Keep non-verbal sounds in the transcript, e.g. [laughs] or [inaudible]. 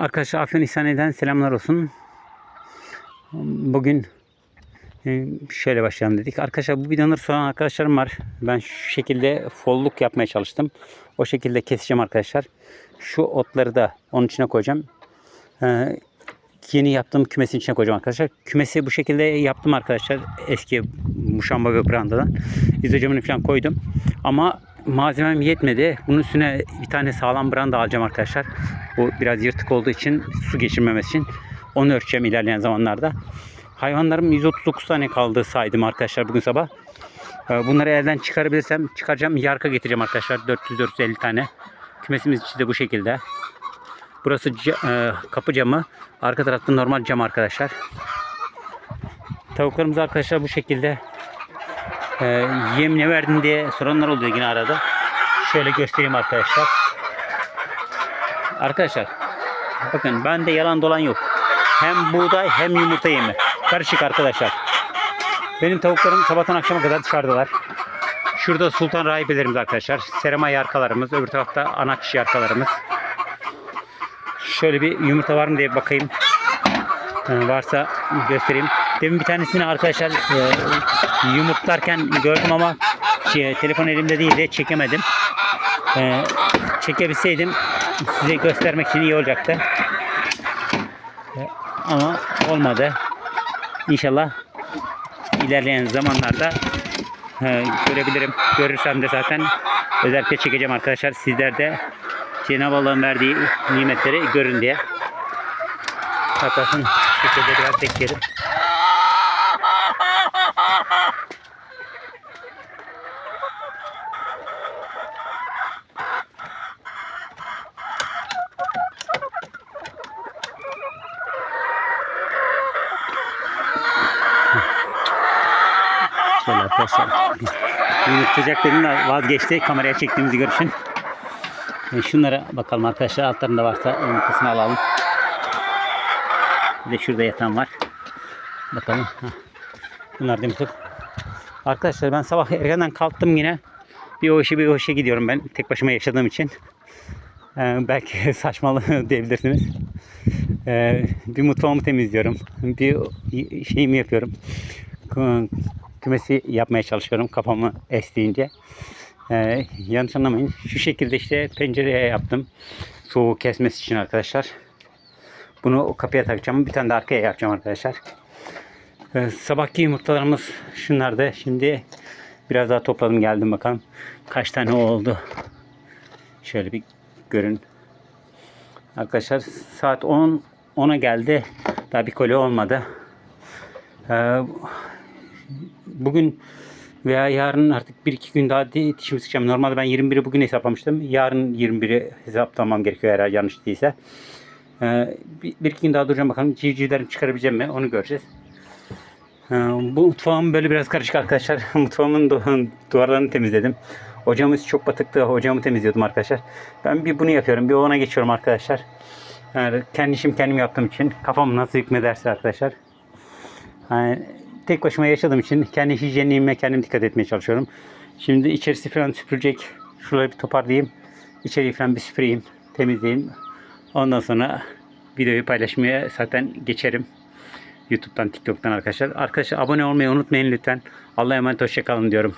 Arkadaşlar Afyonistan selamlar olsun. Bugün e, şöyle başlayalım dedik. Arkadaşlar bu videoları soran arkadaşlarım var. Ben şu şekilde folluk yapmaya çalıştım. O şekilde keseceğim arkadaşlar. Şu otları da onun içine koyacağım. Ee, yeni yaptığım kümesin içine koyacağım arkadaşlar. Kümesi bu şekilde yaptım arkadaşlar. Eski muşamba ve brandadan. İzocamını falan koydum. Ama malzemem yetmedi. Bunun üstüne bir tane sağlam branda alacağım arkadaşlar. Bu biraz yırtık olduğu için su geçirmemesi için. Onu ölçeceğim ilerleyen zamanlarda. Hayvanlarım 139 tane kaldı saydım arkadaşlar bugün sabah. Ee, Bunları elden çıkarabilirsem çıkaracağım. Yarka getireceğim arkadaşlar. 400-450 tane. Kümesimiz içi de bu şekilde. Burası e, kapı camı. Arka tarafta normal cam arkadaşlar. Tavuklarımız arkadaşlar bu şekilde. E, yem ne verdin diye soranlar oluyor yine arada. Şöyle göstereyim arkadaşlar. Arkadaşlar bakın bende yalan dolan yok. Hem buğday hem yumurta yemi. Karışık arkadaşlar. Benim tavuklarım sabahtan akşama kadar dışarıdalar. Şurada sultan rahibelerimiz arkadaşlar. Serema yarkalarımız. Öbür tarafta anaç yarkalarımız. Şöyle bir yumurta var mı diye bakayım. Ee, varsa göstereyim. Demin bir tanesini arkadaşlar e, yumurtlarken gördüm ama şey, telefon elimde değil de çekemedim. Ee, çekebilseydim size göstermek için iyi olacaktı. Ee, ama olmadı. İnşallah ilerleyen zamanlarda e, görebilirim. Görürsem de zaten özellikle çekeceğim arkadaşlar. Sizler de Cenab-ı Allah'ın verdiği nimetleri görün diye. Şu şekilde biraz bekleyelim. Şöyle arkadaşlar. Yumurtlayacak dedim de vazgeçti. Kameraya çektiğimizi görüşün. E, Şunlara bakalım arkadaşlar. Altlarında varsa yumurtasını alalım. Bir de şurada yatan var. Bakalım. Bunlar yumurta. Arkadaşlar ben sabah erkenden kalktım yine. Bir o işe bir o işe gidiyorum ben. Tek başıma yaşadığım için. Ee, belki [laughs] saçmalı diyebilirsiniz. Ee, bir mutfağımı temizliyorum. Bir şeyimi yapıyorum. Kü- Kümesi yapmaya çalışıyorum kafamı estiğince. Ee, yanlış anlamayın. Şu şekilde işte pencereye yaptım. Soğuğu kesmesi için arkadaşlar. Bunu kapıya takacağım. Bir tane de arkaya yapacağım arkadaşlar. Ee, sabahki yumurtalarımız şunlarda. Şimdi biraz daha topladım geldim bakalım. Kaç tane oldu. Şöyle bir görün. Arkadaşlar saat 10 10'a geldi. Daha bir koli olmadı. Ee, bugün veya yarın artık 1-2 gün daha dişimi sıkacağım. Normalde ben 21'i bugün hesaplamıştım. Yarın 21'i hesaplamam gerekiyor eğer yanlış değilse. Ee, bir, bir iki gün daha duracağım bakalım. Civcivlerimi çıkarabileceğim mi? Onu göreceğiz. Ee, bu mutfağım böyle biraz karışık arkadaşlar. [laughs] Mutfağımın du- duvarlarını temizledim. Ocağımız çok batıktı. Ocağımı temizliyordum arkadaşlar. Ben bir bunu yapıyorum. Bir ona geçiyorum arkadaşlar. Yani kendi işim kendim yaptığım için kafam nasıl hükmederse arkadaşlar. Yani tek başıma yaşadığım için kendi hijyenliğime kendim dikkat etmeye çalışıyorum. Şimdi içerisi falan süpürecek. Şurayı bir toparlayayım. İçeriği falan bir süpüreyim. Temizleyeyim. Ondan sonra videoyu paylaşmaya zaten geçerim. YouTube'dan, TikTok'tan arkadaşlar. Arkadaşlar abone olmayı unutmayın lütfen. Allah'a emanet hoşçakalın diyorum.